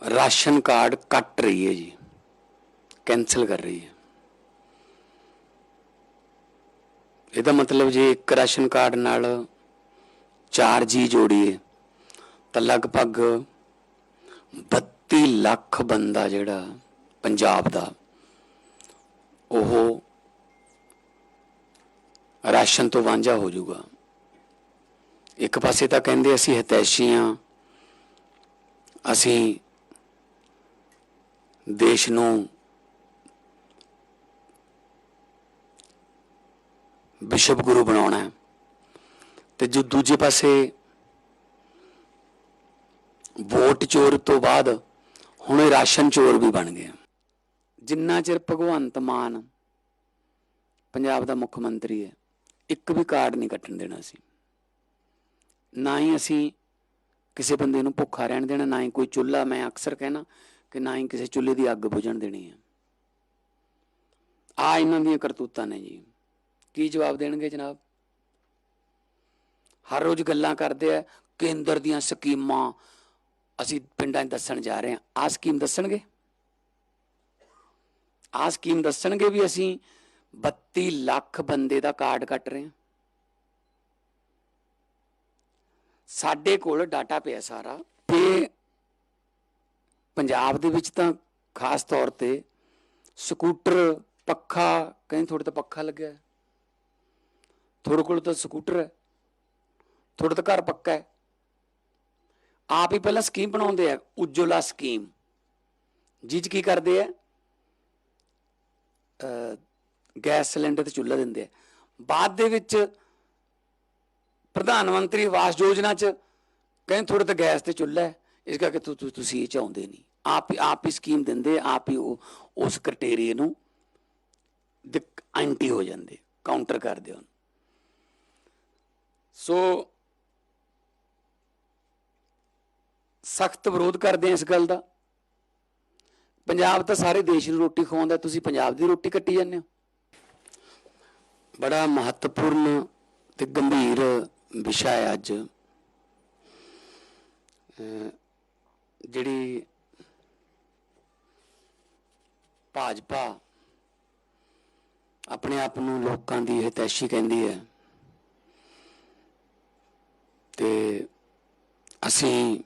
Ration card ਕੱਟ ਰਹੀ ਹੈ ਜੀ। ਕੈਨਸਲ ਕਰ ਰਹੀ ਹੈ। ਇਹਦਾ ਮਤਲਬ ਜੇ ਇੱਕ ਰਾਸ਼ਨ ਕਾਰਡ ਨਾਲ 4 ਜੀ ਜੋੜੀਏ, ਤਾਂ ਲਗਭਗ 32 ਲੱਖ ਬੰਦਾ ਜਿਹੜਾ ਪੰਜਾਬ ਦਾ, ਉਹ ਰਾਸ਼ਨ ਤੋਂ ਵਾਂਝਾ ਹੋ ਜਾਊਗਾ। ਇੱਕ ਪਾਸੇ ਤਾਂ ਕਹਿੰਦੇ ਅਸੀਂ ਹਤੈਸ਼ੀ ਹਾਂ, ਅਸੀਂ ਦੇਸ਼ ਨੂੰ ਵਿਸ਼ਵ ਗੁਰੂ ਬਣਾਉਣਾ ਹੈ। ਤੇ ਜੋ ਦੂਜੇ ਪਾਸੇ ਵੋਟ ਚੋਰ ਤੋਂ ਬਾਅਦ ਹੁਣ ਇਹ ਰਾਸ਼ਨ ਚੋਰ ਵੀ ਬਣ ਗਏ ਜਿੰਨਾ ਚਿਰ ਭਗਵੰਤ ਮਾਨ ਪੰਜਾਬ ਦਾ ਮੁੱਖ ਮੰਤਰੀ ਹੈ, ਇੱਕ ਵੀ ਕਾਰਡ ਨਹੀਂ ਕੱਟਣ ਦੇਣਾ ਸੀ। ਨਾ ਹੀ ਅਸੀਂ ਕਿਸੇ ਬੰਦੇ ਨੂੰ ਭੁੱਖਾ ਰਹਿਣ ਦੇਣਾ, ਨਾ ਹੀ ਕੋਈ ਚੁੱਲ੍ਹਾ ਮੈਂ ਅਕਸਰ ਕਹਿਣਾ ਕਿ ਨਾ ਹੀ ਕਿਸੇ ਚੁੱਲ੍ਹੇ ਦੀ ਅੱਗ ਬੁਝਣ ਦੇਣੀ ਹੈ। ਆ ਇਹਨਾਂ ਦੀਆਂ ਕਰਤੂਤਾਂ ਨੇ ਜੀ। ਕੀ ਜਵਾਬ ਦੇਣਗੇ ਜਨਾਬ? ਹਰ ਰੋਜ਼ ਗੱਲਾਂ ਕਰਦੇ ਆ, ਕੇਂਦਰ ਦੀਆਂ ਸਕੀਮਾਂ ਅਸੀਂ ਪਿੰਡਾਂ 'ਚ ਦੱਸਣ ਜਾ ਰਹੇ ਹਾਂ। ਆ ਸਕੀਮ ਦੱਸਣਗੇ? ਆ ਸਕੀਮ ਦੱਸਣਗੇ ਵੀ ਅਸੀਂ 32 ਲੱਖ ਬੰਦੇ ਦਾ ਕਾਰਡ ਕੱਟ ਰਹੇ ਹਾਂ। ਸਾਡੇ ਕੋਲ ਡਾਟਾ ਪਿਆ ਸਾਰਾ। ਤੇ ਪੰਜਾਬ ਦੇ ਵਿੱਚ ਤਾਂ ਖਾਸ ਤੌਰ ਤੇ ਸਕੂਟਰ, ਪੱਖਾ, ਕਹਿੰਦੇ ਥੋੜੇ ਤਾਂ ਪੱਖਾ ਲੱਗਿਆ ਹੈ। ਤੁਹਾਡੇ ਕੋਲ ਤਾਂ ਸਕੂਟਰ ਹੈ। ਤੁਹਾਡਾ ਤਾਂ ਘਰ ਪੱਕਾ ਹੈ। ਆਪ ਹੀ ਪਹਿਲਾਂ ਸਕੀਮ ਬਣਾਉਂਦੇ ਆ, ਉਜਵਲਾ ਸਕੀਮ। ਜਿਹ 'ਚ ਕੀ ਕਰਦੇ ਆ? ਗੈਸ ਸਿਲੰਡਰ ਤੇ ਚੁੱਲ੍ਹਾ ਦਿੰਦੇ ਆ। ਬਾਅਦ ਦੇ ਵਿੱਚ ਪ੍ਰਧਾਨ ਮੰਤਰੀ ਆਵਾਸ ਯੋਜਨਾ 'ਚ ਕਹਿੰਦੇ ਤੁਹਾਡੇ ਤਾਂ ਗੈਸ ਤੇ ਚੁੱਲ੍ਹਾ ਹੈ। ਇਸ ਕਰਕੇ ਤੁਸੀਂ ਇਹ ਚਾਹੁੰਦੇ ਨਹੀਂ। ਆਪ ਹੀ ਆਪ ਹੀ ਸਕੀਮ ਦਿੰਦੇ, ਆਪ ਹੀ ਉਸ ਕ੍ਰਾਈਟੇਰੀਆ ਨੂੰ ਐਂਟੀ ਹੋ ਜਾਂਦੇ ਕਾਊਂਟਰ ਕਰਦੇ ਹਨ ਸੋ ਸਖਤ ਵਿਰੋਧ ਕਰਦੇ ਆ ਇਸ ਗੱਲ ਦਾ। ਪੰਜਾਬ ਤਾਂ ਸਾਰੇ ਦੇਸ਼ ਨੂੰ ਰੋਟੀ ਖਵਾਉਂਦਾ, ਤੁਸੀਂ ਪੰਜਾਬ ਦੀ ਰੋਟੀ ਕੱਟੀ ਜਾਂਦੇ ਹੋ। ਬੜਾ ਮਹੱਤਵਪੂਰਨ ਤੇ ਗੰਭੀਰ ਵਿਸ਼ਾ ਹੈ ਅੱਜ। ਜਿਹੜੀ ਭਾਜਪਾ ਆਪਣੇ ਆਪ ਨੂੰ ਲੋਕਾਂ ਦੀ ਹਿਤੈਸ਼ੀ ਕਹਿੰਦੀ ਹੈ ਤੇ ਅਸੀਂ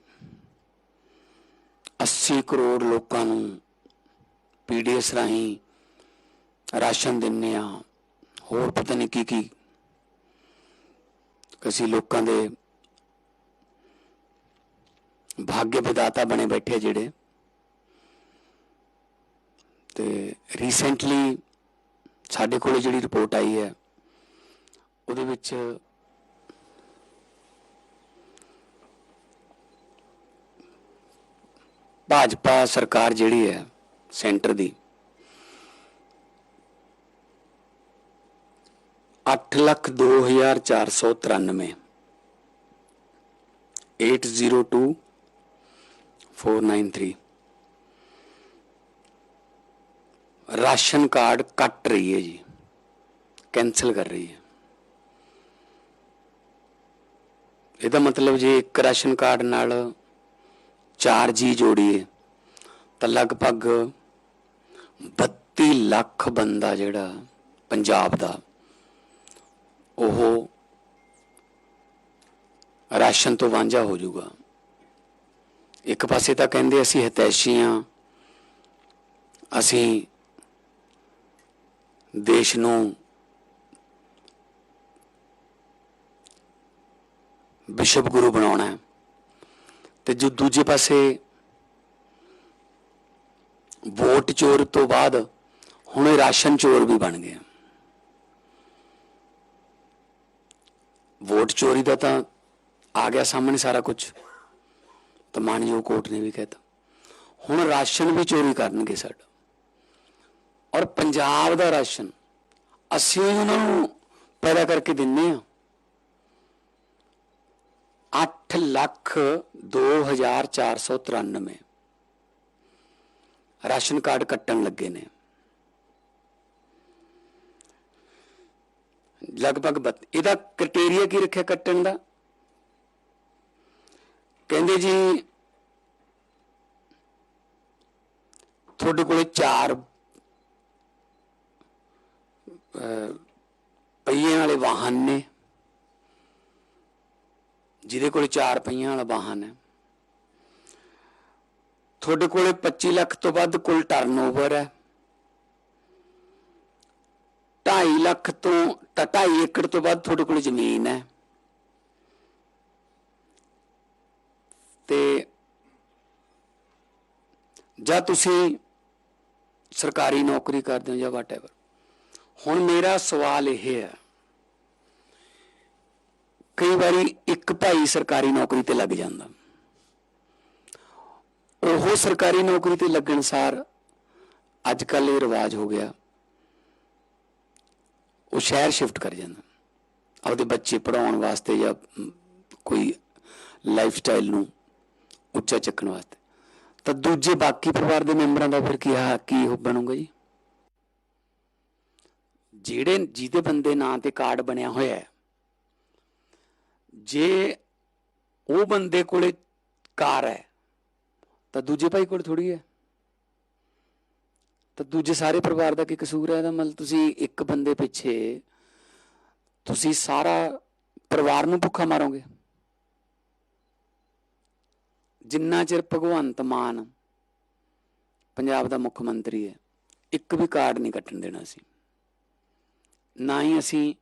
80 ਕਰੋੜ ਲੋਕਾਂ ਨੂੰ ਪੀਡੀਐਸ ਰਾਹੀਂ ਰਾਸ਼ਨ ਦਿੰਨੇ ਆ ਹੋਰ ਪਤਾ ਨਹੀਂ ਕੀ ਕੀ ਅਸੀਂ ਲੋਕਾਂ ਦੇ ਭਾਗਯ ਵਿਦਾਤਾ ਬਣੇ ਬੈਠੇ ਜਿਹੜੇ। ਤੇ ਰੀਸੈਂਟਲੀ ਸਾਡੇ ਕੋਲ ਜਿਹੜੀ ਰਿਪੋਰਟ ਆਈ ਹੈ, ਉਹਦੇ ਵਿੱਚ ਭਾਜਪਾ ਸਰਕਾਰ ਜਿਹੜੀ ਹੈ ਸੈਂਟਰ ਦੀ 8 ਲੱਖ 2493 802 493 ਰਾਸ਼ਨ ਕਾਰਡ ਕੱਟ ਰਹੀ ਹੈ ਜੀ। ਕੈਨਸਲ ਕਰ ਰਹੀ ਹੈ। ਇਹਦਾ ਮਤਲਬ ਜੇ ਇੱਕ ਰਾਸ਼ਨ ਕਾਰਡ ਨਾਲ ਚਾਰ ਜੀ ਜੋੜੀਏ ਤਾਂ ਲਗਭਗ 32 ਲੱਖ ਬੰਦਾ ਜਿਹੜਾ ਪੰਜਾਬ ਦਾ, ਉਹ ਰਾਸ਼ਨ ਤੋਂ ਵਾਂਝਾ ਹੋ ਜਾਊਗਾ। ਇੱਕ ਪਾਸੇ ਤਾਂ ਕਹਿੰਦੇ ਅਸੀਂ ਹਤੈਸ਼ੀ ਹਾਂ ਅਸੀਂ ਦੇਸ਼ ਨੂੰ ਵਿਸ਼ਵ ਗੁਰੂ ਬਣਾਉਣਾ ਹੈ। ਤੇ ਜੋ ਦੂਜੇ ਪਾਸੇ ਵੋਟ ਚੋਰ ਤੋਂ ਬਾਅਦ ਹੁਣ ਇਹ ਰਾਸ਼ਨ ਚੋਰ ਵੀ ਬਣ ਗਏ ਵੋਟ ਚੋਰੀ ਦਾ ਤਾਂ ਆ ਗਿਆ ਸਾਹਮਣੇ ਸਾਰਾ ਕੁਝ ਤਾਂ ਮਾਨਯੋਗ ਕੋਰਟ ਨੇ ਵੀ ਕਹਿਤਾ ਹੁਣ ਰਾਸ਼ਨ ਵੀ ਚੋਰੀ ਕਰਨਗੇ ਸਾਡਾ। ਔਰ ਪੰਜਾਬ ਦਾ ਰਾਸ਼ਨ ਅਸੀਂ ਉਹਨਾਂ ਨੂੰ ਪੈਦਾ ਕਰਕੇ ਦਿੰਨੇ ਆ। 8 ਲੱਖ 2493 ਰਾਸ਼ਨ ਕਾਰਡ ਕੱਟਣ ਲੱਗੇ ਨੇ। ਲਗਭਗ ਇਹਦਾ ਕ੍ਰਾਈਟੇਰੀਆ ਕੀ ਰੱਖਿਆ ਕੱਟਣ ਦਾ? ਕਹਿੰਦੇ ਜੀ, ਤੁਹਾਡੇ ਕੋਲੇ ਚਾਰ ਪਹੀਆਂ ਵਾਲੇ ਵਾਹਨ ਨੇ। ਜਿਹਦੇ ਕੋਲ ਚਾਰ ਪਹੀਆਂ ਵਾਲਾ ਵਾਹਨ ਹੈ। ਤੁਹਾਡੇ ਕੋਲੇ 25 ਲੱਖ ਤੋਂ ਵੱਧ ਕੁੱਲ ਟਰਨਓਵਰ ਹੈ। 2.5 ਲੱਖ ਤੋਂ 2.5 ਏਕੜ ਤੋਂ ਵੱਧ ਤੁਹਾਡੇ ਕੋਲ ਜ਼ਮੀਨ ਹੈ। ਤੇ ਜਾਂ ਤੁਸੀਂ ਸਰਕਾਰੀ ਨੌਕਰੀ ਕਰਦੇ ਹੋ ਜਾਂ ਵਾਟਐਵਰ ਹੁਣ ਮੇਰਾ ਸਵਾਲ ਇਹ ਹੈ, ਕਈ ਵਾਰੀ ਇੱਕ ਭਾਈ ਸਰਕਾਰੀ ਨੌਕਰੀ ਤੇ ਲੱਗ ਜਾਂਦਾ। ਉਹ ਸਰਕਾਰੀ ਨੌਕਰੀ ਤੇ ਲੱਗਣ ਸਾਰ ਅੱਜ ਕੱਲ ਇਹ ਰਿਵਾਜ ਹੋ ਗਿਆ, ਉਹ ਸ਼ਹਿਰ ਸ਼ਿਫਟ ਕਰ ਜਾਂਦਾ। ਆਪਦੇ ਬੱਚੇ ਪੜਾਉਣ ਵਾਸਤੇ ਜਾਂ ਕੋਈ ਲਾਈਫ ਸਟਾਈਲ ਨੂੰ ਉੱਚਾ ਚੱਕਣ ਵਾਸਤੇ। ਤਾਂ ਦੂਜੇ ਬਾਕੀ ਪਰਿਵਾਰ ਦੇ ਮੈਂਬਰਾਂ ਦਾ ਫਿਰ ਕੀ ਹਾ ਕੀ ਹੋ ਬਣੂਗਾ ਜੀ? ਜਿਹੜੇ, ਜਿਹਦੇ ਬੰਦੇ ਨਾਂ ਤੇ ਕਾਰਡ ਬਣਿਆ ਹੋਇਆ ਹੈ, ਜੇ ਉਹ ਬੰਦੇ ਕੋਲੇ ਕਾਰ ਹੈ, ਤਾਂ ਦੂਜੇ ਭਾਈ ਕੋਲ ਥੋੜੀ ਹੈ। ਤਾਂ ਦੂਜੇ ਸਾਰੇ ਪਰਿਵਾਰ ਦਾ ਕੀ ਕਸੂਰ ਹੈ ਇਹਦਾ? ਮਤਲਬ ਤੁਸੀਂ ਇੱਕ ਬੰਦੇ ਪਿੱਛੇ ਤੁਸੀਂ ਸਾਰਾ ਪਰਿਵਾਰ ਨੂੰ ਭੁੱਖਾ ਮਾਰੋਗੇ। ਜਿੰਨਾ ਚਿਰ ਭਗਵੰਤ ਮਾਨ ਪੰਜਾਬ ਦਾ ਮੁੱਖ ਮੰਤਰੀ ਹੈ, ਇੱਕ ਵੀ ਕਾਰਡ ਨਹੀਂ ਕੱਟਣ ਦੇਣਾ ਸੀ। ਨਾ ਹੀ ਅਸੀਂ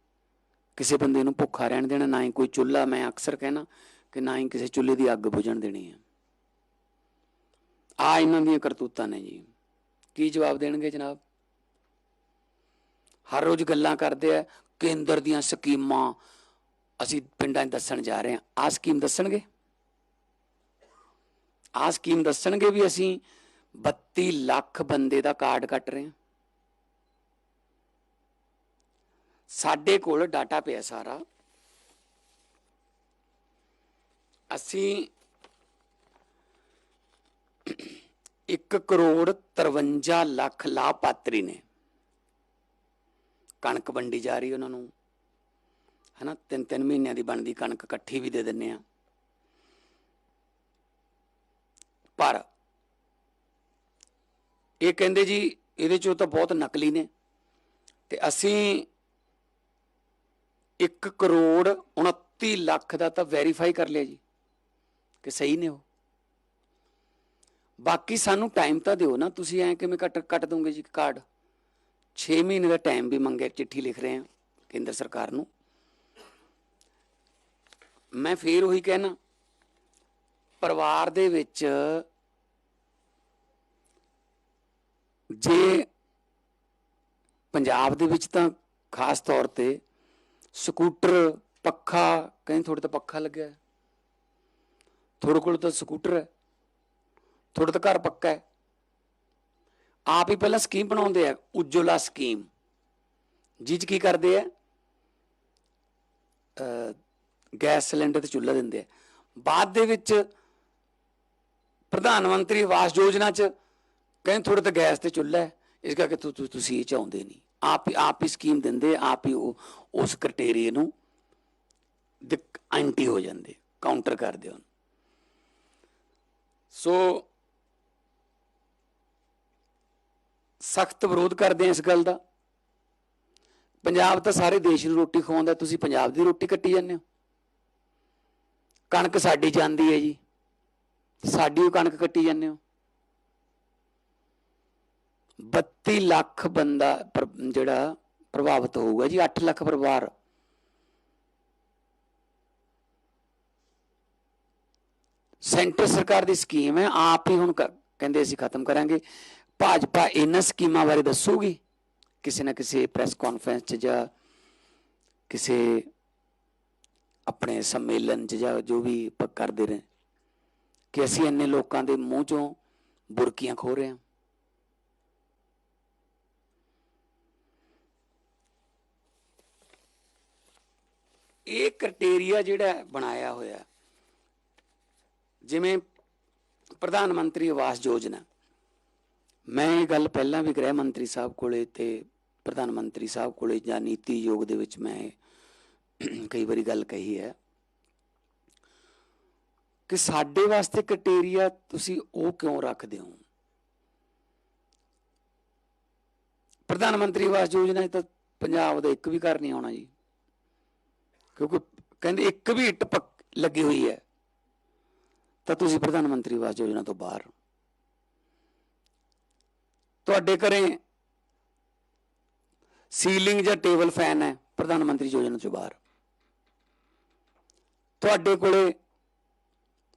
ਕਿਸੇ ਬੰਦੇ ਨੂੰ ਭੁੱਖਾ ਰਹਿਣ ਦੇਣਾ, ਨਾ ਹੀ ਕੋਈ ਚੁੱਲ੍ਹਾ, ਮੈਂ ਅਕਸਰ ਕਹਿਣਾ ਕਿ ਨਾ ਹੀ ਕਿਸੇ ਚੁੱਲ੍ਹੇ ਦੀ ਅੱਗ ਬੁਝਣ ਦੇਣੀ ਹੈ। ਆ ਇਹਨਾਂ ਦੀਆਂ ਕਰਤੂਤਾਂ ਨੇ ਜੀ। ਕੀ ਜਵਾਬ ਦੇਣਗੇ ਜਨਾਬ? ਹਰ ਰੋਜ਼ ਗੱਲਾਂ ਕਰਦੇ ਆ, ਕੇਂਦਰ ਦੀਆਂ ਸਕੀਮਾਂ ਅਸੀਂ ਪਿੰਡਾਂ 'ਚ ਦੱਸਣ ਜਾ ਰਹੇ ਹਾਂ। ਆ ਸਕੀਮ ਦੱਸਣਗੇ? ਆ ਸਕੀਮ ਦੱਸਣਗੇ ਵੀ ਅਸੀਂ? 32 ਲੱਖ ਬੰਦੇ ਦਾ ਕਾਰਡ ਕੱਟ ਰਹੇ ਹਾਂ। ਸਾਡੇ ਕੋਲ ਡਾਟਾ ਪਿਆ ਸਾਰਾ। ਅਸੀਂ 1 ਕਰੋੜ 53 ਲੱਖ ਲਾਭਪਾਤਰੀ ਨੇ। ਕਣਕ ਵੰਡੀ ਜਾ ਰਹੀ ਉਹਨਾਂ ਨੂੰ। ਹਨਾ ਤਿੰਨ ਤਿੰਨ ਮਹੀਨਿਆਂ ਦੀ ਬਣਦੀ ਕਣਕ, ਇਕੱਠੀ ਵੀ ਦੇ ਦਿੰਨੇ ਆ ਪਰ ਇਹ ਕਹਿੰਦੇ ਜੀ, ਇਹਦੇ ਚੋਂ ਤਾਂ ਬਹੁਤ ਨਕਲੀ ਨੇ। ਤੇ ਅਸੀਂ 1 ਕਰੋੜ 29 ਲੱਖ ਦਾ ਤਾਂ ਵੈਰੀਫਾਈ ਕਰ ਲਿਆ ਜੀ, ਕਿ ਸਹੀ ਨੇ ਉਹ। ਬਾਕੀ ਸਾਨੂੰ ਟਾਈਮ ਤਾਂ ਦਿਓ ਨਾ, ਤੁਸੀਂ ਐ ਕਿਵੇਂ ਕੱਟ ਕੱਟ ਦੋਗੇ ਜੀ ਕਾਰਡ 6 ਮਹੀਨੇ ਦਾ ਟਾਈਮ ਵੀ ਮੰਗਿਆ, ਚਿੱਠੀ ਲਿਖ ਰਹੇ ਹਾਂ ਕੇਂਦਰ ਸਰਕਾਰ ਨੂੰ। ਮੈਂ ਫੇਰ ਉਹੀ ਕਹਿਣਾ ਪਰਿਵਾਰ ਦੇ ਵਿੱਚ ਜੇ ਪੰਜਾਬ ਦੇ ਵਿੱਚ ਤਾਂ ਖਾਸ ਤੌਰ ਤੇ ਸਕੂਟਰ, ਪੱਖਾ, ਕਹਿੰਦੇ ਥੋੜੇ ਤਾਂ ਪੱਖਾ ਲੱਗਿਆ। ਹੈ। ਤੁਹਾਡੇ ਕੋਲ ਤਾਂ ਸਕੂਟਰ ਹੈ। ਤੁਹਾਡਾ ਤਾਂ ਘਰ ਪੱਕਾ ਹੈ। ਆਪ ਹੀ ਪਹਿਲਾਂ ਸਕੀਮ ਬਣਾਉਂਦੇ ਆ ਉਜਵਲਾ ਸਕੀਮ। ਜਿਹ 'ਚ ਕੀ ਕਰਦੇ ਆ? ਗੈਸ ਸਿਲੰਡਰ ਤੇ ਚੁੱਲ੍ਹਾ ਦਿੰਦੇ ਆ। ਬਾਅਦ ਦੇ ਵਿੱਚ ਪ੍ਰਧਾਨ ਮੰਤਰੀ ਆਵਾਸ ਯੋਜਨਾ 'ਚ ਕਹਿੰਦੇ ਤੁਹਾਡੇ ਤਾਂ ਗੈਸ ਤੇ ਚੁੱਲ੍ਹਾ ਹੈ, ਇਸ ਕਰਕੇ ਤੁਸੀਂ ਇਹ ਚਾਹੁੰਦੇ ਨਹੀਂ। ਆਪ ਹੀ ਆਪ ਹੀ ਸਕੀਮ ਦਿੰਦੇ, ਆਪ ਹੀ ਉਹ, ਉਸ ਕ੍ਰਾਈਟੇਰੀਆ ਨੂੰ ਐਂਟੀ ਹੋ ਜਾਂਦੇ ਕਾਊਂਟਰ ਕਰਦੇ ਹਨ ਸੋ ਸਖਤ ਵਿਰੋਧ ਕਰਦੇ ਆ ਇਸ ਗੱਲ ਦਾ। ਪੰਜਾਬ ਤਾਂ ਸਾਰੇ ਦੇਸ਼ ਨੂੰ ਰੋਟੀ ਖਵਾਉਂਦਾ, ਤੁਸੀਂ ਪੰਜਾਬ ਦੀ ਰੋਟੀ ਕੱਟੀ ਜਾਂਦੇ ਹੋ। ਕਣਕ ਸਾਡੀ ਜਾਂਦੀ ਹੈ ਜੀ। ਸਾਡੀ ਉਹ ਕਣਕ ਕੱਟੀ ਜਾਂਦੇ ਹੋ। 32 ਲੱਖ ਬੰਦਾ ਪਰ- ਜਿਹੜਾ ਪ੍ਰਭਾਵਿਤ ਹੋਊਗਾ ਜੀ 8 ਲੱਖ ਪਰਿਵਾਰ। ਸੈਂਟਰ ਸਰਕਾਰ ਦੀ ਸਕੀਮ ਹੈ, ਆਪ ਹੀ ਹੁਣ ਕ- ਕਹਿੰਦੇ ਅਸੀਂ ਖਤਮ ਕਰਾਂਗੇ। ਭਾਜਪਾ ਇਹਨਾਂ ਸਕੀਮਾਂ ਬਾਰੇ ਦੱਸੂਗੀ। ਕਿਸੇ ਨਾ ਕਿਸੇ ਪ੍ਰੈਸ ਕਾਨਫਰੰਸ 'ਚ ਜਾਂ ਕਿਸੇ ਆਪਣੇ ਸੰਮੇਲਨ 'ਚ ਜਾਂ ਜੋ ਵੀ ਆਪਾਂ ਕਰਦੇ ਰਹੇ। ਕਿ ਅਸੀਂ ਇੰਨੇ ਲੋਕਾਂ ਦੇ ਮੂੰਹ 'ਚੋਂ ਬੁਰਕੀਆਂ ਖੋ ਰਹੇ ਹਾਂ। ਇਹ ਕ੍ਰਾਈਟੇਰੀਆ ਜਿਹੜਾ ਬਣਾਇਆ ਹੋਇਆ, ਜਿਵੇਂ ਪ੍ਰਧਾਨ ਮੰਤਰੀ ਆਵਾਸ ਯੋਜਨਾ। ਮੈਂ ਇਹ ਗੱਲ ਪਹਿਲਾਂ ਵੀ ਗ੍ਰਹਿ ਮੰਤਰੀ ਸਾਹਿਬ ਕੋਲੇ ਤੇ ਪ੍ਰਧਾਨ ਮੰਤਰੀ ਸਾਹਿਬ ਕੋਲੇ ਜਾਂ ਨੀਤੀ ਯੋਗ ਦੇ ਵਿੱਚ ਮੈਂ ਕਈ ਵਾਰੀ ਗੱਲ ਕਹੀ ਹੈ। ਕਿ ਸਾਡੇ ਵਾਸਤੇ ਕ੍ਰਾਈਟੇਰੀਆ ਤੁਸੀਂ ਉਹ ਕਿਉਂ ਰੱਖਦੇ ਹੋ? ਪ੍ਰਧਾਨ ਮੰਤਰੀ ਆਵਾਸ ਯੋਜਨਾ 'ਚ ਤਾਂ ਪੰਜਾਬ ਦਾ ਇੱਕ ਵੀ ਘਰ ਨਹੀਂ ਆਉਣਾ ਜੀ। ਕਿਉਂਕਿ ਕਹਿੰਦੇ ਇੱਕ ਵੀ ਇੱਟ ਪੱਕ ਲੱਗੀ ਹੋਈ ਹੈ, ਤਾਂ ਤੁਸੀਂ ਪ੍ਰਧਾਨ ਮੰਤਰੀ ਆਵਾਸ ਯੋਜਨਾ ਤੋਂ ਬਾਹਰ ਤੁਹਾਡੇ ਘਰੇ ਸੀਲਿੰਗ ਜਾਂ ਟੇਬਲ ਫੈਨ ਹੈ, ਪ੍ਰਧਾਨ ਮੰਤਰੀ ਯੋਜਨਾ ਤੋਂ ਬਾਹਰ। ਤੁਹਾਡੇ ਕੋਲੇ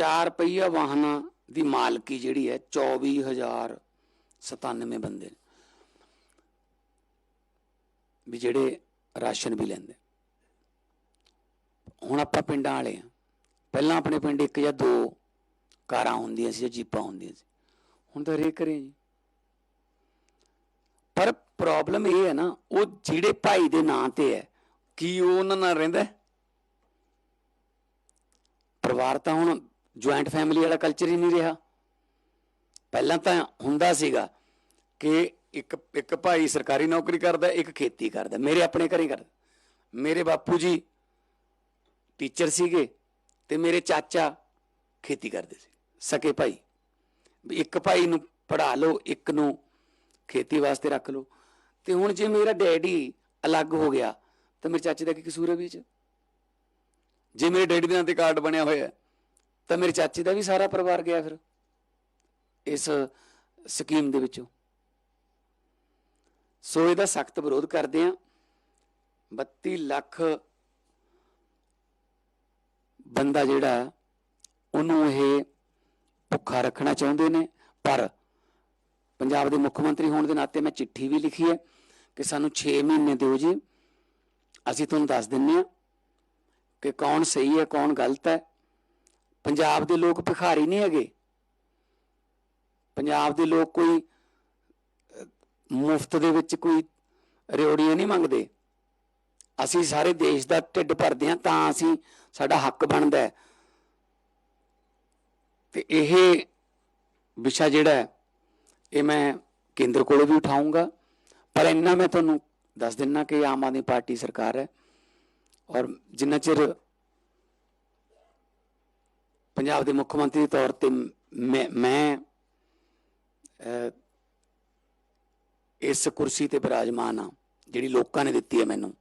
ਚਾਰ ਪਹੀਆ ਵਾਹਨਾਂ ਦੀ ਮਾਲਕੀ ਜਿਹੜੀ ਹੈ 24097 ਬੰਦੇ ਨੇ। ਵੀ ਜਿਹੜੇ ਰਾਸ਼ਨ ਵੀ ਲੈਂਦੇ। ਹੁਣ ਆਪਾਂ ਪਿੰਡਾਂ ਵਾਲੇ ਆ ਪਹਿਲਾਂ ਆਪਣੇ ਪਿੰਡ ਇੱਕ ਜਾਂ ਦੋ ਕਾਰਾਂ ਹੁੰਦੀਆਂ ਸੀ ਜਾਂ ਜੀਪਾਂ ਹੁੰਦੀਆਂ ਸੀ। ਹੁਣ ਤਾਂ ਰੇ ਕਰੇ ਜੀ। ਪਰ ਪ੍ਰੋਬਲਮ ਇਹ ਹੈ ਨਾ, ਉਹ ਜਿਹੜੇ ਭਾਈ ਦੇ ਨਾਂ ਤੇ ਹੈ, ਕੀ ਉਹ ਉਹਨਾਂ ਨਾਲ ਰਹਿੰਦਾ ਪਰਿਵਾਰ ਤਾਂ ਹੁਣ ਜੁਆਇੰਟ ਫੈਮਿਲੀ ਵਾਲਾ ਕਲਚਰ ਹੀ ਨਹੀਂ ਰਿਹਾ। ਪਹਿਲਾਂ ਤਾਂ ਹੁੰਦਾ ਸੀਗਾ ਕਿ ਇੱਕ ਇੱਕ ਭਾਈ ਸਰਕਾਰੀ ਨੌਕਰੀ ਕਰਦਾ ਇੱਕ ਖੇਤੀ ਕਰਦਾ ਮੇਰੇ ਆਪਣੇ ਘਰੇ ਕਰਦਾ। ਮੇਰੇ ਬਾਪੂ ਜੀ ਟੀਚਰ ਸੀਗੇ ਤੇ ਮੇਰੇ ਚਾਚਾ ਖੇਤੀ ਕਰਦੇ ਸੀ ਸਕੇ ਭਾਈ। ਵੀ ਇੱਕ ਭਾਈ ਨੂੰ ਪੜਾ ਲਓ ਇੱਕ ਨੂੰ ਖੇਤੀ ਵਾਸਤੇ ਰੱਖ ਲਓ। ਤੇ ਹੁਣ ਜੇ ਮੇਰਾ ਡੈਡੀ ਅਲੱਗ ਹੋ ਗਿਆ ਤਾਂ ਮੇਰੇ ਚਾਚੇ ਦਾ ਕੀ ਕਸੂਰ ਹੈ ਵਿੱਚ? ਜੇ ਮੇਰੇ ਡੈਡੀ ਦੇ ਨਾਂ ਤੇ ਕਾਰਡ ਬਣਿਆ ਹੋਇਆ ਹੈ, ਤਾਂ ਮੇਰੇ ਚਾਚੇ ਦਾ ਵੀ ਸਾਰਾ ਪਰਿਵਾਰ ਗਿਆ ਫਿਰ, ਇਸ ਸਕੀਮ ਦੇ ਵਿੱਚੋਂ। ਸੋ ਇਹਦਾ ਸਖਤ ਵਿਰੋਧ ਕਰਦੇ ਆ 32 ਲੱਖ ਬੰਦਾ ਜਿਹੜਾ, ਉਹਨੂੰ ਇਹ ਭੁੱਖਾ ਰੱਖਣਾ ਚਾਹੁੰਦੇ ਨੇ। ਪਰ ਪੰਜਾਬ ਦੇ ਮੁੱਖ ਮੰਤਰੀ ਹੋਣ ਦੇ ਨਾਤੇ ਮੈਂ ਚਿੱਠੀ ਵੀ ਲਿਖੀ ਹੈ ਕਿ ਸਾਨੂੰ 6 ਮਹੀਨੇ ਦਿਓ ਜੀ। ਅਸੀਂ ਤੁਹਾਨੂੰ ਦੱਸ ਦਿੰਨੇ ਆ ਕਿ ਕੌਣ ਸਹੀ ਹੈ, ਕੌਣ ਗਲਤ ਹੈ। ਪੰਜਾਬ ਦੇ ਲੋਕ ਭਿਖਾਰੀ ਨਹੀਂ ਹੈਗੇ। ਪੰਜਾਬ ਦੇ ਲੋਕ ਕੋਈ ਮੁਫਤ ਦੇ ਵਿੱਚ ਕੋਈ ਰਿਓੜੀਆਂ ਨਹੀਂ ਮੰਗਦੇ। ਅਸੀਂ ਸਾਰੇ ਦੇਸ਼ ਦਾ ਢਿੱਡ ਭਰਦੇ ਹਾਂ ਤਾਂ ਅਸੀਂ ਸਾਡਾ ਹੱਕ ਬਣਦਾ ਹੈ। ਤੇ ਇਹ ਵਿਸ਼ਾ ਜਿਹੜਾ ਇਹ ਮੈਂ ਕੇਂਦਰ ਕੋਲੋਂ ਵੀ ਉਠਾਉਂਗਾ ਪਰ ਇੰਨਾ ਮੈਂ ਤੁਹਾਨੂੰ ਦੱਸ ਦਿੰਨਾ ਕਿ ਆਮ ਆਦਮੀ ਪਾਰਟੀ ਸਰਕਾਰ ਹੈ। ਔਰ ਜਿੰਨਾ ਚਿਰ ਪੰਜਾਬ ਦੇ ਮੁੱਖ ਮੰਤਰੀ ਦੇ ਤੌਰ ਤੇ ਮੈਂ ਮੈਂ ਇਸ ਕੁਰਸੀ ਤੇ ਬਿਰਾਜਮਾਨ ਆ ਜਿਹੜੀ ਲੋਕਾਂ ਨੇ ਦਿੱਤੀ ਹੈ ਮੈਨੂੰ।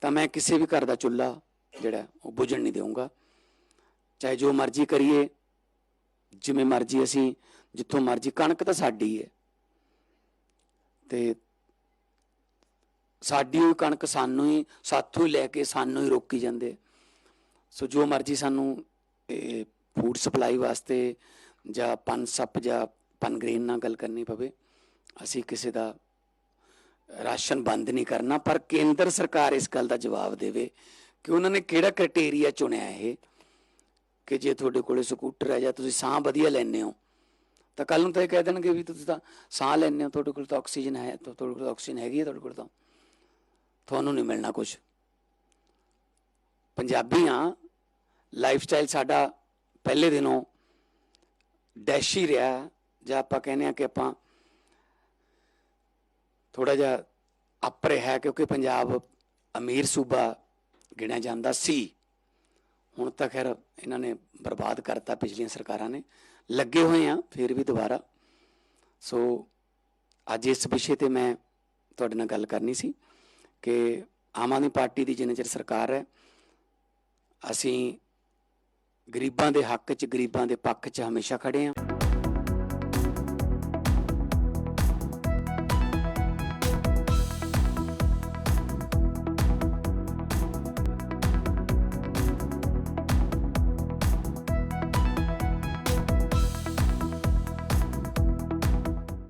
ਤਾਂ ਮੈਂ ਕਿਸੇ ਵੀ ਘਰ ਦਾ ਚੁੱਲ੍ਹਾ ਜਿਹੜਾ, ਉਹ ਬੁਝਣ ਨਹੀਂ ਦੇਵਾਂਗਾ ਚਾਹੇ ਜੋ ਮਰਜ਼ੀ ਕਰੀਏ, ਜਿਵੇਂ ਮਰਜ਼ੀ ਅਸੀਂ, ਜਿੱਥੋਂ ਮਰਜ਼ੀ, ਕਣਕ ਤਾਂ ਸਾਡੀ ਹੈ। ਤੇ ਸਾਡੀ ਉਹ ਕਣਕ ਸਾਨੂੰ ਹੀ, ਸਾਥੋਂ ਹੀ ਲੈ ਕੇ ਸਾਨੂੰ ਹੀ ਰੋਕੀ ਜਾਂਦੇ। ਸੋ ਜੋ ਮਰਜ਼ੀ ਸਾਨੂੰ ਇਹ ਫੂਡ ਸਪਲਾਈ ਵਾਸਤੇ ਜਾਂ ਪਨ ਸੱਪ ਜਾਂ ਪਨਗ੍ਰੇਨ ਨਾਲ ਗੱਲ ਕਰਨੀ ਪਵੇ, ਅਸੀਂ ਕਿਸੇ ਦਾ ਰਾਸ਼ਨ ਬੰਦ ਨਹੀਂ ਕਰਨਾ, ਪਰ ਕੇਂਦਰ ਸਰਕਾਰ ਇਸ ਗੱਲ ਦਾ ਜਵਾਬ ਦੇਵੇ ਕਿ ਉਹਨਾਂ ਨੇ ਕਿਹੜਾ ਕ੍ਰਾਈਟੇਰੀਆ ਚੁਣਿਆ ਇਹ ਕਿ ਜੇ ਤੁਹਾਡੇ ਕੋਲੇ ਸਕੂਟਰ ਹੈ ਜਾਂ ਤੁਸੀਂ ਸਾਹ ਵਧੀਆ ਲੈਂਦੇ ਹੋ, ਤਾਂ ਕੱਲ ਨੂੰ ਤਾਂ ਇਹ ਕਹਿ ਦੇਣਗੇ ਵੀ ਤੁਸੀਂ ਤਾਂ ਸਾਹ ਲੈਂਦੇ ਹੋ, ਤੁਹਾਡੇ ਕੋਲ ਤਾਂ ਆਕਸੀਜਨ ਹੈ, ਤੁਹਾਡੇ ਕੋਲ ਆਕਸੀਜਨ ਹੈਗੀ ਹੈ ਤੁਹਾਡੇ ਕੋਲ ਤਾਂ। ਤੁਹਾਨੂੰ ਨਹੀਂ ਮਿਲਣਾ ਕੁਝ ਪੰਜਾਬੀਆਂ ਲਾਈਫ ਸਟਾਈਲ ਸਾਡਾ ਪਹਿਲੇ ਦਿਨੋਂ ਡੈਸ਼ ਹੀ ਰਿਹਾ। ਜਾਂ ਆਪਾਂ ਕਹਿੰਦੇ ਆ ਕਿ ਆਪਾਂ ਥੋੜਾ ਜਿਹਾ ਅਪ ਰਿਹਾ ਕਿਉਂਕਿ ਪੰਜਾਬ ਅਮੀਰ ਸੂਬਾ ਗਿਣਿਆ ਜਾਂਦਾ ਸੀ। ਹੁਣ ਤਾਂ ਖੈਰ ਇਹਨਾਂ ਨੇ ਬਰਬਾਦ ਕਰਤਾ ਪਿਛਲੀਆਂ ਸਰਕਾਰਾਂ ਨੇ। ਲੱਗੇ ਹੋਏ ਆ ਫਿਰ ਵੀ ਦੁਬਾਰਾ। ਸੋ ਅੱਜ ਇਸ ਵਿਸ਼ੇ ਤੇ ਮੈਂ ਤੁਹਾਡੇ ਨਾਲ ਗੱਲ ਕਰਨੀ ਸੀ ਕਿ ਆਮ ਆਦਮੀ ਪਾਰਟੀ ਦੀ ਜਿੰਨੇ ਚਿਰ ਸਰਕਾਰ ਹੈ, ਅਸੀਂ ਗਰੀਬਾਂ ਦੇ ਹੱਕ 'ਚ ਗਰੀਬਾਂ ਦੇ ਪੱਖ 'ਚ ਹਮੇਸ਼ਾ ਖੜੇ ਹਾਂ